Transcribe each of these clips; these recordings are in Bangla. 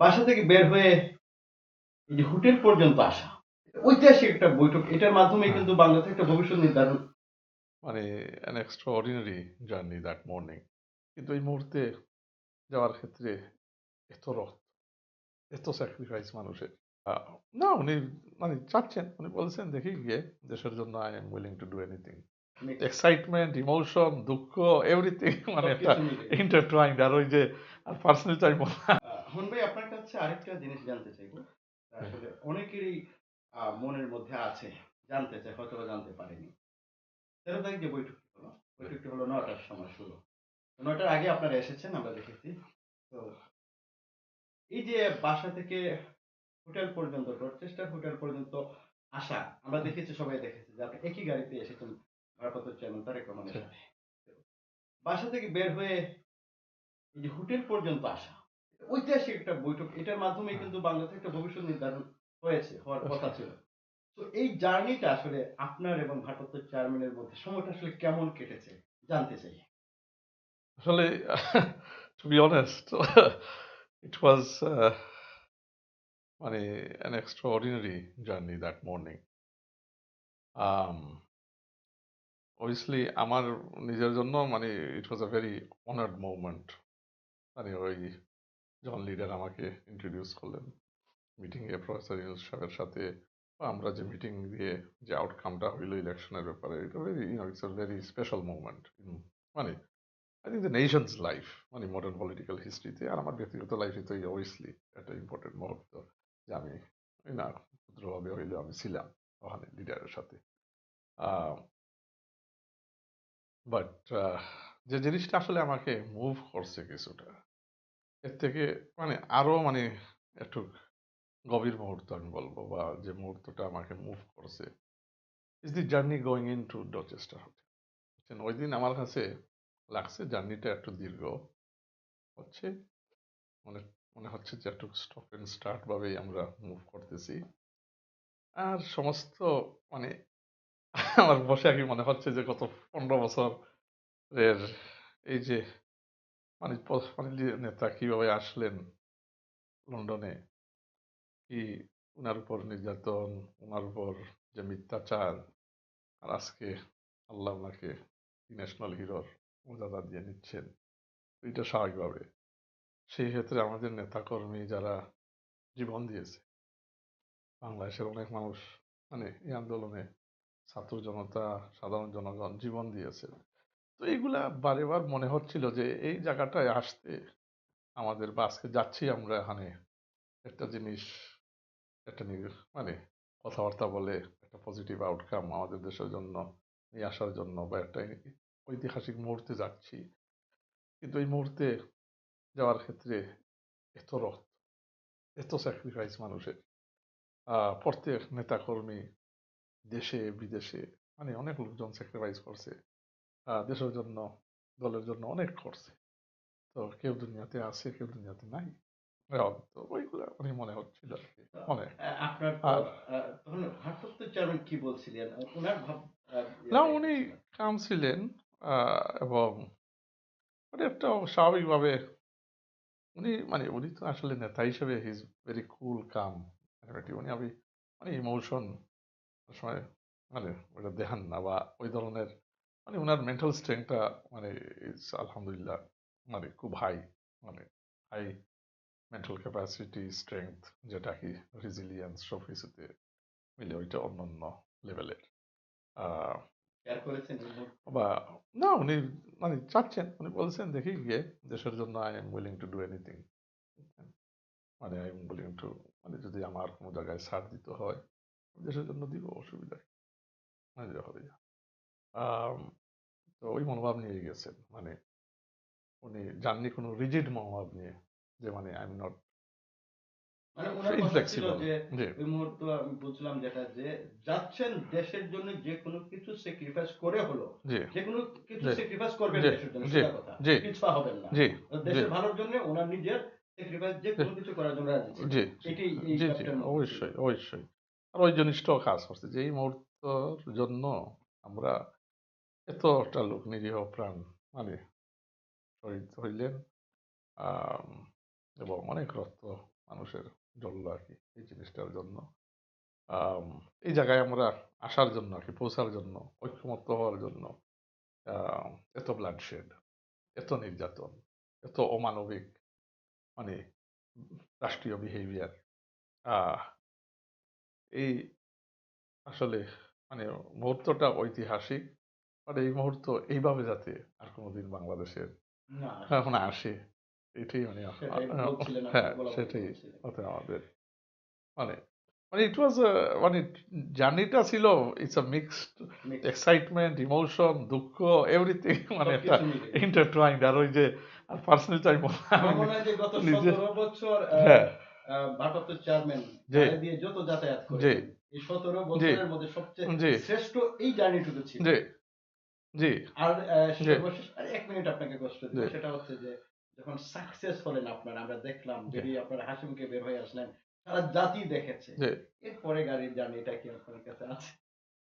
বাসা থেকে বের হয়ে এই যে হোটেল পর্যন্ত আসা। ঐতিহাসিক একটা বৈঠক। এটার মাধ্যমে কিন্তু বাংলাদেশ একটা ভবিষ্যৎ নির্ধারণ মানে an extraordinary journey that morning কিন্তু এই মুহূর্তে যাওয়ার ক্ষেত্রে এত রক্ত এত স্যাক্রিফাইস মানুষের। না উনি মানে চাচ্ছেন। উনি বলছেন দেখি গিয়ে দেশের জন্য I am willing to do anything excitement emotion দুঃখ এভরিথিং মানে একটা। ইন্টারটুয়াইন্ড আর ওই যে আর পার্সোনালি চাইব আহ, হন ভাই আপনার কাছে আরেকটা জিনিস জানতে চাইব। আসলে অনেকেরই মনের মধ্যে আছে জানতে চায় হয়তো জানতে পারেনি। তেরো তারিখ যে বৈঠকটি হলো বৈঠকটি হলো নটার সময় শুরু। নটার আগে আপনারা এসেছেন আমরা দেখেছি। তো এই যে বাসা থেকে হোটেল পর্যন্ত রচেস্টার হোটেল পর্যন্ত আসা আমরা দেখেছি সবাই দেখেছি যে আপনি একই গাড়িতে এসেছেন ভারপ্রাপ্ত চেয়ারম্যান তারেক রহমানের সাথে। বাসা থেকে বের হয়ে এই যে হোটেল পর্যন্ত আসা ঐতিহাসিক একটা বৈঠক এটার মাধ্যমে কিন্তু বাংলাদেশ একটা ভবিষ্যৎ নির্ধারণ হয়েছে হওয়ার কথা ছিল। তো এই জার্নিটা আসলে আপনার এবং ভারপ্রাপ্ত চেয়ারম্যানের মধ্যে সময়টা আসলে কেমন কেটেছে জানতে চাই। আসলে to be honest it was মানে extraordinary journey that morning. Um, obviously আমার নিজের জন্য মানে it was a very honoured movement মানে ওই জন লিডার আমাকে ইন্ট্রোডিউস করলেন মিটিংয়ে প্রফেসর ইউনুস সাহেবের সাথে আমরা যে মিটিং দিয়ে যে আউটকামটা হইল ইলেকশনের ব্যাপারে, এটা very it's a very special movement মানে I think the nation's life মানে মডার্ন পলিটিক্যাল হিস্ট্রিতে আর আমার ব্যক্তিগত লাইফে তো অবভিয়াসলি একটা ইম্পর্টেন্ট মুহূর্ত যে আমি না ক্ষুদ্রভাবে হইলেও আমি ছিলাম ওখানে লিডারের সাথে। বাট যে জিনিসটা আসলে আমাকে মুভ করছে কিছুটা এর থেকে মানে আরও মানে একটু গভীর মুহূর্ত আমি বলব বা যে মুহূর্তটা আমাকে মুভ করছে is the journey going into Dorchester hotel ওই দিন আমার কাছে লাগছে জার্নিটা একটু দীর্ঘ হচ্ছে। মানে মনে হচ্ছে যে একটু স্টপ অ্যান্ড স্টার্ট ভাবেই আমরা মুভ করতেছি। আর সমস্ত মানে আমার বসে কি মনে হচ্ছে যে গত পনেরো বছরের এই যে মানে প- মানে নেতা কীভাবে আসলেন লন্ডনে, কি ওনার উপর নির্যাতন ওনার উপর যে মিথ্যাচার, আর আজকে আল্লাহ ওনাকে ন্যাশনাল হিরোর মর্যাদা দিয়ে নিচ্ছেন, এটা স্বাভাবিকভাবে। সেই ক্ষেত্রে আমাদের নেতাকর্মী যারা জীবন দিয়েছে, বাংলাদেশের অনেক মানুষ মানে এই আন্দোলনে ছাত্র জনতা, সাধারণ জনগণ জীবন দিয়েছে। তো এইগুলা বারে বার মনে হচ্ছিল যে, এই জায়গাটায় আসতে আমাদের বা আজকে যাচ্ছি আমরা এখানে। একটা জিনিস, একটা মানে কথাবার্তা বলে একটা পজিটিভ আউটকাম আমাদের দেশের জন্য নিয়ে আসার জন্য বা একটা ঐতিহাসিক মুহূর্তে যাচ্ছি। কিন্তু এই মুহূর্তে যাওয়ার ক্ষেত্রে এত রক্ত এত স্যাক্রিফাইস মানুষের। প্রত্যেক নেতাকর্মী দেশে, বিদেশে মানে অনেক লোকজন স্যাক্রিফাইস করছে। দেশের জন্য দলের জন্য অনেক করছে। তো কেউ দুনিয়াতে আছে কেউ দুনিয়াতে নাই। আহ, তো ওইগুলো মানে মনে হচ্ছিল আর কি মনে আপনার ভারপ্রাপ্ত চেয়ারম্যান কি বলছিলেন? ওনার ভাব না উনি কাম ছিলেন এবং মানে একটা স্বাভাবিকভাবে উনি মানে উনি তো আসলে নেতা হিসেবে হিজ ভেরি কুল কাম উনি আমি মানে ইমোশন সময় মানে ওটা দেখান না বা ওই ধরনের মানে ওনার মেন্টাল স্ট্রেংথটা মানে ইজ আলহামদুলিল্লাহ মানে খুব হাই মানে হাই মেন্টাল ক্যাপাসিটি স্ট্রেংথ যেটা কি রেজিলিয়েন্স সব কিছুতে মিলে ওইটা অন্য অন্য লেভেলের? বা না উনি মানে চাচ্ছেন উনি বলছেন দেখি গিয়ে দেশের জন্য I am willing to do anything মানে আই এম উইলিং টু মানে যদি আমার কোনো জায়গায় ছাড় দিতে হয় দেশের জন্য দিব অসুবিধা? মানে হবে তো ওই মনোভাব নিয়ে গেছেন। মানে উনি যাননি কোনো রিজিড মনোভাব নিয়ে যে মানে আই এম নট মানে ওনার কথা ছিল ইনফ্লেক্সিবল যে জি। ওই মুহূর্তে আমি বুঝলাম যেটা যে যাচ্ছেন দেশের জন্য যে কোনো কিছু স্যাক্রিফাইস করে হলো যে কোনো কিছু স্যাক্রিফাইস করবেন দেশের জন্য সেটা কথা। পিছপা হবেন না। দেশের ভালোর জন্য ওনার নিজের স্যাক্রিফাইস যে কোনো কিছু করার জন্য রাজি জি। জি জি। ক্যাপ্টেন মধ্যে ছিল। অবশ্যই অবশ্যই। আর ওই জিনিসটাও কাজ করছে যে এই মুহূর্তের জন্য আমরা এতটা লোক নিরীহ প্রাণ মানে শহীদ হইলেন এবং অনেক রক্ত মানুষের জ্বললো আর কি এই জিনিসটার জন্য। এই জায়গায় আমরা আসার জন্য আর কি, পৌঁছার জন্য, ঐক্যমত্য হওয়ার জন্য এত ব্লাডশেড এত নির্যাতন, এত অমানবিক মানে রাষ্ট্রীয় বিহেভিয়ার এই আসলে মানে মুহূর্তটা ঐতিহাসিক আর এই মুহূর্ত এইভাবে যাতে আর কোনোদিন বাংলাদেশের এখন আসে এটাই মানে হ্যাঁ সেটাই। হতে আমাদের মানে মানে ইট ওয়াজ মানে জার্নিটা ছিল it's a mixed excitement emotion দুঃখ এভরিথিং মানে একটা সবকিছু আর ওই যে আর পার্সোনালি টাইম আমার মনে হয় যে গত নিজে- 17 বছর হ্যাঁ। ভারপ্রাপ্ত চেয়ারম্যান। দিয়ে যত যাতায়াত করে এই সতেরো বছরের মধ্যে সবচেয়ে শ্রেষ্ঠ এই জার্নিটুকু ছিল। জি। আর সর্বশেষ আর এক মিনিট আপনাকে কষ্ট জি। সেটা হচ্ছে যে যখন সাকসেস হলেন আপনারা আমরা দেখলাম। বেরিয়ে আপনারা হাসি মুখে বের হয়ে আসলেন সারা জাতি দেখেছে। এরপরে গাড়ির জার্নিটা কি আপনার কাছে আছে?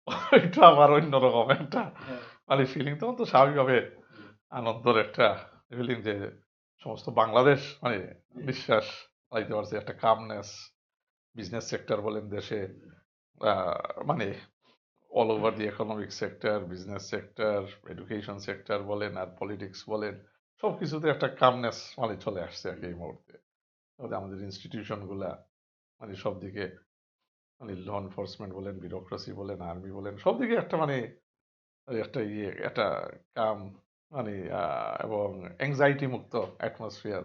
এটা আবার অন্যরকম একটা হ্যাঁ, মানে ফিলিং তখন তো স্বাভাবিকভাবে আনন্দের একটা ফিলিং যে সমস্ত বাংলাদেশ মানে বিশ্বাস পাইতে পারছে। একটা কামনেস বিজনেস সেক্টর বলেন দেশে আহ, মানে all over the economic sector business sector education sector বলেন আর পলিটিক্স বলেন সব কিছুতে একটা কামনেস মানে চলে আসছে আর কি এই মুহূর্তে। তাহলে আমাদের ইনস্টিটিউশনগুলা মানে সব দিকে মানে ল এনফোর্সমেন্ট বলেন বিউরোক্রেসি বলেন আর্মি বলেন সব দিকে একটা মানে একটা ইয়ে একটা কাম মানে এবং অ্যাংজাইটি মুক্ত অ্যাটমসফিয়ার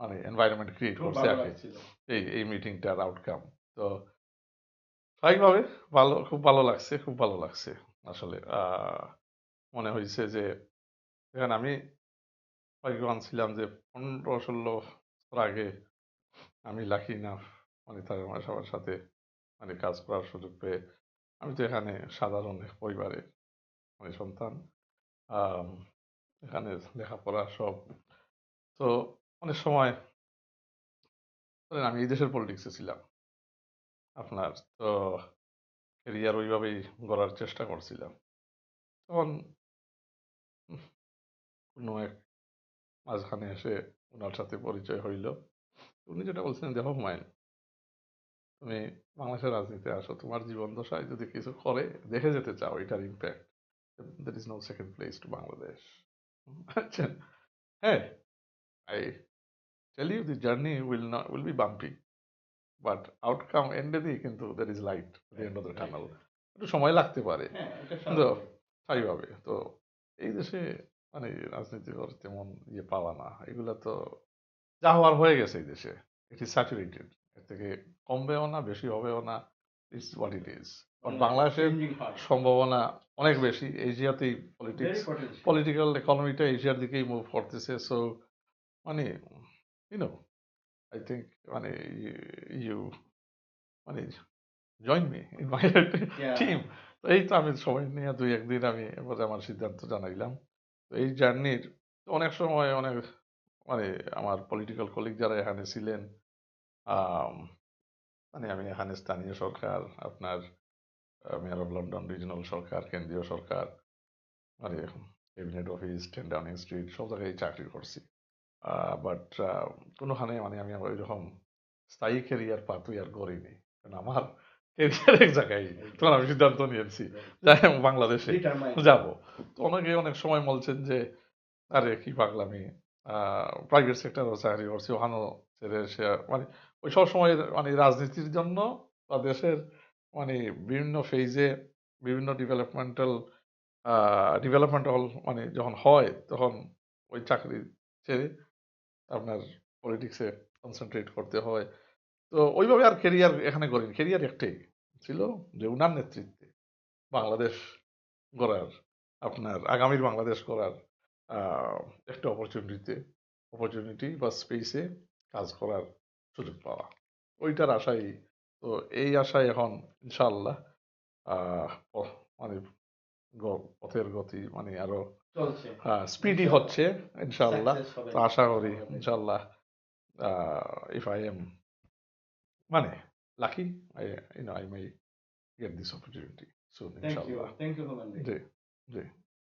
মানে এনভায়রনমেন্ট ক্রিয়েট করছে আর এই এই মিটিংটার আউটকাম তো স্বাভাবিকভাবে ভালো, খুব ভালো লাগছে, খুব ভালো লাগছে আসলে। মনে হয়েছে যে এখানে আমি ভাগ্যবান ছিলাম যে, পনেরো ষোলো বছর আগে আমি লাকি না মানে তার আমার সবার সাথে মানে কাজ করার সুযোগ পেয়ে আমি তো এখানে সাধারণ এক পরিবারের মানে সন্তান। এখানে লেখাপড়া সব। তো অনেক সময় আমি এই দেশের পলিটিক্সে ছিলাম। আপনার তো ক্যারিয়ার ওইভাবেই গড়ার চেষ্টা করছিলাম। তখন কোনো এক মাঝখানে এসে ওনার সাথে পরিচয় হইল। উনি যেটা বলছেন দেখো হুমায়ুন, তুমি বাংলাদেশের রাজনীতিতে আসো, তোমার জীবন দশায় যদি কিছু করে, দেখে যেতে চাও এটার impact there is no second place to Bangladesh আচ্ছা হ্যাঁ I tell you the journey will not will be bumpy but outcome এন্ডে দিয়ে কিন্তু there is light end of the tunnel একটু সময় লাগতে পারে। হ্যাঁ কিন্তু স্বাভাবিক। স্থায়ীভাবে তো এই দেশে মানে রাজনীতি করার তেমন ইয়ে পাওয়া না। এগুলো তো যা হওয়ার হয়ে গেছে এই দেশে। ইট ইজ স্যাচুরেটেড এর থেকে কমবেও না বেশি হবেও না। ইটস হোয়াট ইট ইজ বাংলাদেশের সম্ভাবনা অনেক বেশি। এশিয়াতেই পলিটিক্স পলিটিক্যাল ইকোনমিটা এশিয়ার দিকেই মুভ করতেছে। সো মানে ইউনো মানে ইউ মানে join me in my Yeah. Team তো এই তো আমি সময় নিয়ে দুই একদিন আমি এবারে আমার সিদ্ধান্ত জানাইলাম। তো এই জার্নির অনেক সময় অনেক মানে আমার পলিটিক্যাল কলিগ যারা এখানে ছিলেন মানে আমি এখানে স্থানীয় সরকার আপনার মেয়র অফ লন্ডন রিজনাল সরকার কেন্দ্রীয় সরকার মানে cabinet office ten Downing Street সব জায়গায় চাকরি করছি। বাট কোনোখানে মানে আমি ওই রকম স্থায়ী ক্যারিয়ার পাতুই আর করিনি। কারণ আমার কেরিয়ার এক জায়গায় তখন আমি সিদ্ধান্ত নিয়েছি যাই বাংলাদেশে. যাব। তো অনেকে অনেক সময় বলছেন যে আরে কি পাগলামি। প্রাইভেট সেক্টরও চাকরি করছি ওখানেও ছেড়ে সে মানে ওই সব সময় মানে রাজনীতির জন্য বা দেশের মানে বিভিন্ন ফেজে বিভিন্ন ডেভেলপমেন্টাল ডেভেলপমেন্টাল মানে যখন হয় তখন ওই চাকরি ছেড়ে আপনার পলিটিক্সে কনসেন্ট্রেট করতে হয়। তো ওইভাবে আর কেরিয়ার এখানে করিনি। কেরিয়ার একটাই ছিল যে উনার নেতৃত্বে বাংলাদেশ গড়ার আপনার আগামীর বাংলাদেশ আহ, একটা অপরচুনিটিতে অপরচুনিটি বা স্পেসে কাজ করার সুযোগ পাওয়া। ওইটার আশাই। তো এই আশায় এখন ইনশাল্লাহ মানে পথের গতি মানে আরও স্পিডি হচ্ছে ইনশাল্লাহ তো আশা করি। ইনশাল্লাহ ইফ আই এম মানে lucky I you know I my get this opportunity soon ইনশাল্লাহ জি জি।